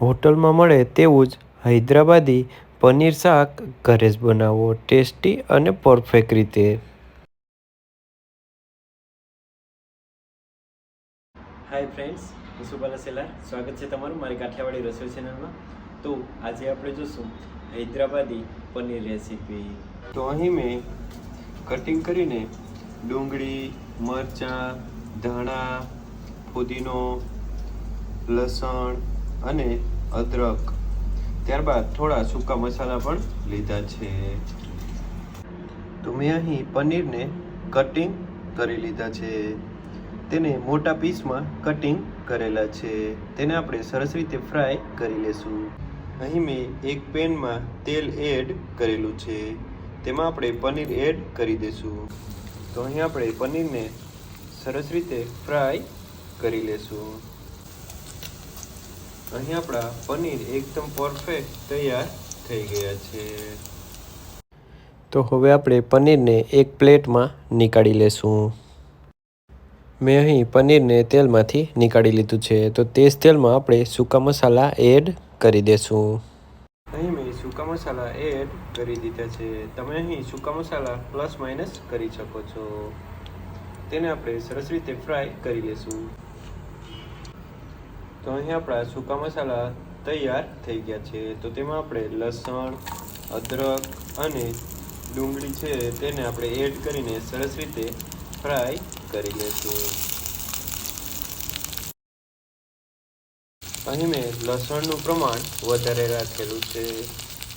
હોટલમાં મળે તેવું જ હૈદરાબાદી પનીર શાક ઘરે જ બનાવો, ટેસ્ટી અને પરફેક્ટ રીતે. હાય ફ્રેન્ડ્સ હું સુબાલા સ્વાગત છે તમારું મારી કાઠિયાવાડી રસોઈ ચેનલમાં તો આજે આપણે જોશું હૈદરાબાદી પનીર રેસીપી તો અહીં મેં કટિંગ કરીને ડુંગળી, મરચાં, ધાણા ફુદીનો લસણ અને અદરક. ત્યારબાદ થોડા સૂકા મસાલા પણ લીધા છે. તો મેં અહીં પનીરને કટિંગ કરી લીધા છે. તેને મોટા પીસમાં કટિંગ કરેલા છે. તેને આપણે સરસ રીતે ફ્રાય કરી લેશું. અહીં મેં એક પેનમાં તેલ એડ કરેલું છે. તેમાં આપણે પનીર એડ કરી દઈશું તો અહીં આપણે પનીરને સરસ રીતે ફ્રાય કરી લેશું. અહીં આપણા પનીર એકદમ પરફેક્ટ તૈયાર થઈ ગયા છે. તો હવે આપણે પનીરને એક પ્લેટમાં નીકાળી લેશું. મેં અહીં પનીરને તેલમાંથી નીકાળી લીધું છે તો તે જ તેલમાં આપણે સૂકા મસાલા એડ કરી દેશું. અહીં મેં સૂકા મસાલા એડ કરી દીધા છે. તમે અહીં સૂકા મસાલા પ્લસ માઇનસ કરી શકો છો. તેને આપણે સરસ રીતે ફ્રાય કરી લેશું. તો અહીં આપણા સૂકા મસાલા તૈયાર થઈ ગયા છે. તો તેમાં આપણે લસણ, અદરક અને ડુંગળી છે તેને આપણે એડ કરીને સરસ રીતે ફ્રાય કરી લઈશું અહીં મેં લસણનું પ્રમાણ વધારે રાખેલું છે.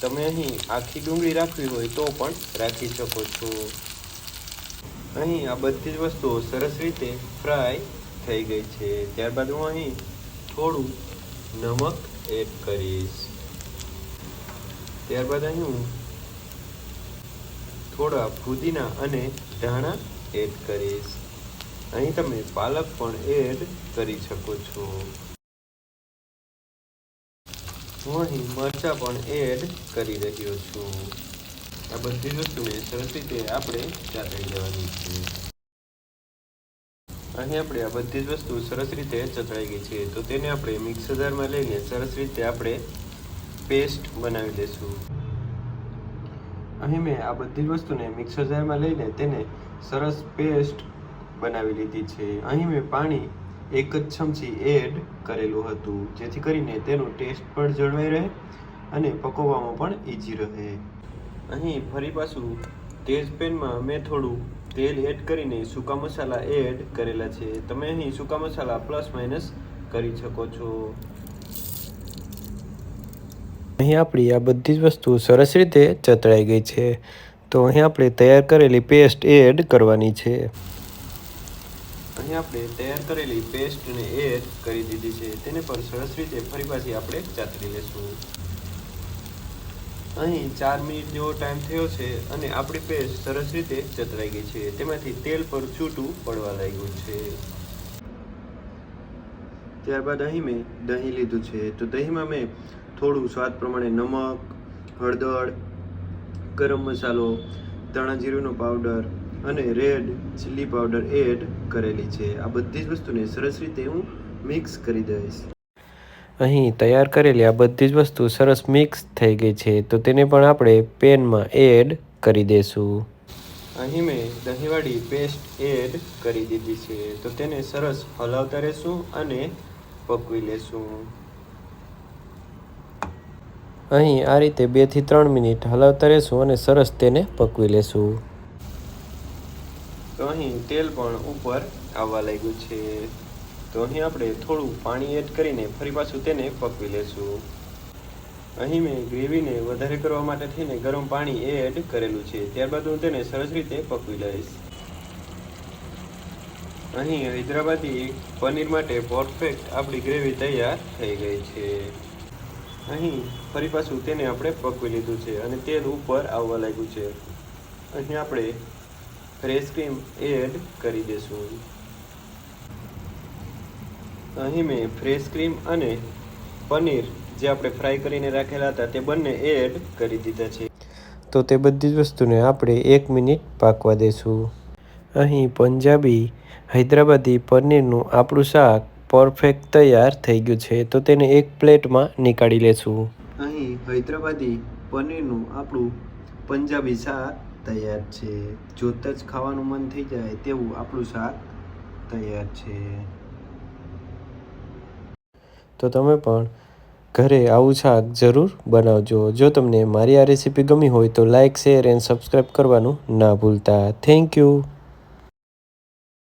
તમે અહીં આખી ડુંગળી રાખવી હોય તો પણ રાખી શકો છો. અહીં આ બધી જ વસ્તુઓ સરસ રીતે ફ્રાય થઈ ગઈ છે. ત્યારબાદ હું અહીં થોડું નમક એડ કરીશ. ત્યારબાદ અહીં હું થોડા ફુદીના અને ધાણા એડ કરીશ. અહીં તમે પાલક પણ એડ કરી શકો છો. હું અહીં મરચાં પણ એડ કરી રહ્યો છું. આ બધી વસ્તુને સરસ રીતે આપણે ચાતરી લેવાની છે. અહીં આપણે આ બધી જ વસ્તુ સરસ રીતે ચતરાઈ ગઈ છે. તો તેને આપણે મિક્સર જારમાં લઈને સરસ રીતે આપણે પેસ્ટ બનાવી લઈશું અહીં મેં આ બધી જ વસ્તુને મિક્સર જારમાં લઈને તેને સરસ પેસ્ટ બનાવી લીધી છે. અહીં મેં પાણી એક જ ચમચી એડ કરેલું હતું, જેથી કરીને તેનો ટેસ્ટ પણ જળવાઈ રહે અને પકવવામાં પણ ઈજી રહે. અહીં ફરી પાછું તેજ પેનમાં મેં થોડું તેલ એડ કરીને સૂકા મસાલા એડ કરેલા છે. તમે અહીં સૂકા મસાલા પ્લસ માઇનસ કરી શકો છો. અહીં આપણી આ બધી જ વસ્તુ સરસ રીતે ચતળાઈ ગઈ છે. તો અહીં આપણે તૈયાર કરેલી પેસ્ટ એડ કરવાની છે. અહીં આપણે તૈયાર કરેલી પેસ્ટને એડ કરી દીધી છે. તેને પણ સરસ રીતે ફરી પાછી આપણે ચાતરી લેશું. અહીં ચાર મિનિટ જેવો ટાઈમ થયો છે અને આપણી પેસ્ટ સરસ રીતે ચતરાઈ ગઈ છે. તેમાંથી તેલ પર છૂટું પડવા લાગ્યું છે. ત્યારબાદ અહીં મેં દહીં લીધું છે. તો દહીંમાં મેં થોડું સ્વાદ પ્રમાણે નમક, હળદર, ગરમ મસાલો, ધાણા જીરુંનો પાવડર અને રેડ ચીલી પાવડર એડ કરેલી છે. આ બધી જ વસ્તુને સરસ રીતે હું મિક્સ કરી દઈશ. અહીં તૈયાર કરેલી આ બધી જ વસ્તુ સરસ મિક્સ થઈ ગઈ છે તો તેને પણ આપણે પેનમાં એડ કરી દઈશું અહીં મેં દહીંવાળી પેસ્ટ એડ કરી દીધી છે તો તેને સરસ હલાવતા રહેશું અને પકવી લેશું. અહીં આ રીતે બેથી ત્રણ મિનિટ હલાવતા રહેશું અને સરસ તેને પકવી લેશું. તો અહીં તેલ પણ ઉપર આવવા લાગ્યું છે. તો અહીં આપણે થોડું પાણી એડ કરીને ફરી પાછું તેને પકવી લેશું. અહીં મેં ગ્રેવીને વધારે કરવા માટે થઈને ગરમ પાણી એડ કરેલું છે. ત્યારબાદ હું તેને સરસ રીતે પકવી લઈશ. અહીં હૈદરાબાદી પનીર માટે પરફેક્ટ આપણી ગ્રેવી તૈયાર થઈ ગઈ છે. અહીં ફરી પાછું તેને આપણે પકવી લીધું છે અને તેલ ઉપર આવવા લાગ્યું છે. અહીં આપણે ફ્રેશ ક્રીમ એડ કરી દઈશું અહીં મેં ફ્રેશ ક્રીમ અને પનીર જે આપણે ફ્રાય કરીને રાખેલા હતા તે બંને એડ કરી દીધા છે. તો તે બધી જ વસ્તુને આપણે એક મિનિટ પાકવા દઈશું અહીં પંજાબી હૈદરાબાદી પનીરનું આપણું શાક પરફેક્ટ તૈયાર થઈ ગયું છે તો તેને એક પ્લેટમાં નીકાળી લેશું. અહીં હૈદરાબાદી પનીરનું આપણું પંજાબી શાક તૈયાર છે. જોતાં જ ખાવાનું મન થઈ જાય તેવું આપણું શાક તૈયાર છે. તો તમે પણ ઘરે આવું શાક જરૂર બનાવજો. જો તમને મારી આ રેસીપી ગમી હોય તો લાઇક શેર એન્ડ સબસ્ક્રાઈબ કરવાનું ના ભૂલતા. Thank you